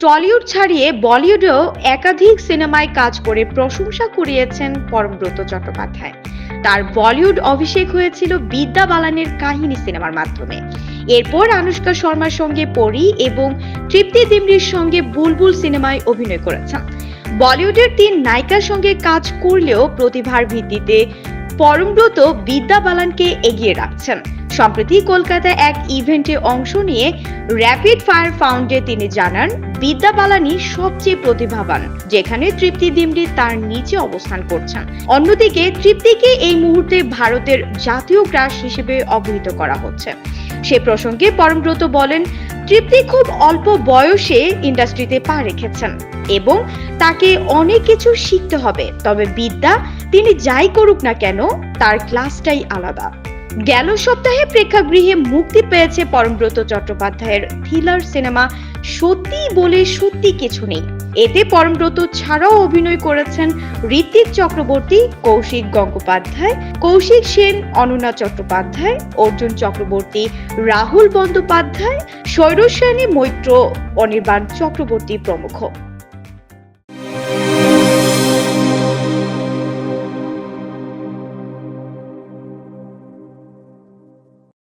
Tollywood ছাড়িয়ে বলিউডেও একাধিক সিনেমায় কাজ করে প্রশংসা কুড়িয়েছেন পরমব্রত চট্টোপাধ্যায়। তার বলিউড অভিষেক হয়েছিল বিদ্যা বালানের কাহিনী সিনেমার মাধ্যমে। এরপর আনুষ্কা শর্মার সঙ্গে পরি এবং তৃপ্তি দিমরির সঙ্গে বুলবুল সিনেমায় অভিনয় করেছেন। বলিউডের তিন নায়িকার সঙ্গে কাজ করলেও প্রতিভার ভিত্তিতে পরমব্রত বিদ্যা বালানকে এগিয়ে রাখছেন। সম্প্রতি কলকাতায় এক ইভেন্টে অংশ নিয়ে র্যাপিড ফায়ার ফাউন্ডে তিনি জানান, বিদ্যা বালানি সবচেয়ে প্রতিভাবান, যেখানে তৃপ্তি দিমরি তার নিচে অবস্থান করছেন। অন্যদিকে, তৃপ্তিকে এই মুহূর্তে ভারতের জাতীয় ক্রাশ হিসেবে অবহিত করা হচ্ছে। সে প্রসঙ্গে পরমব্রত বলেন, তৃপ্তি খুব অল্প বয়সে ইন্ডাস্ট্রিতে পা রেখেছেন এবং তাকে অনেক কিছু শিখতে হবে। তবে বিদ্যা, তিনি যাই করুক না কেন, তার ক্লাসটাই আলাদা। গেল সপ্তাহে প্রেক্ষাগৃহে মুক্তি পেয়েছে পরমব্রত চট্টোপাধ্যায়ের থ্রিলার সিনেমা সত্যি বলে সত্যি কিছু নেই। এতে পরমব্রত ছাড়াও অভিনয় করেছেন ঋত্বিক চক্রবর্তী, কৌশিক গঙ্গোপাধ্যায়, কৌশিক সেন অনন্যা চট্টোপাধ্যায়, অর্জুন চক্রবর্তী, রাহুল বন্দ্যোপাধ্যায় সৈরসেনী মৈত্র অনির্বাণ চক্রবর্তী প্রমুখ।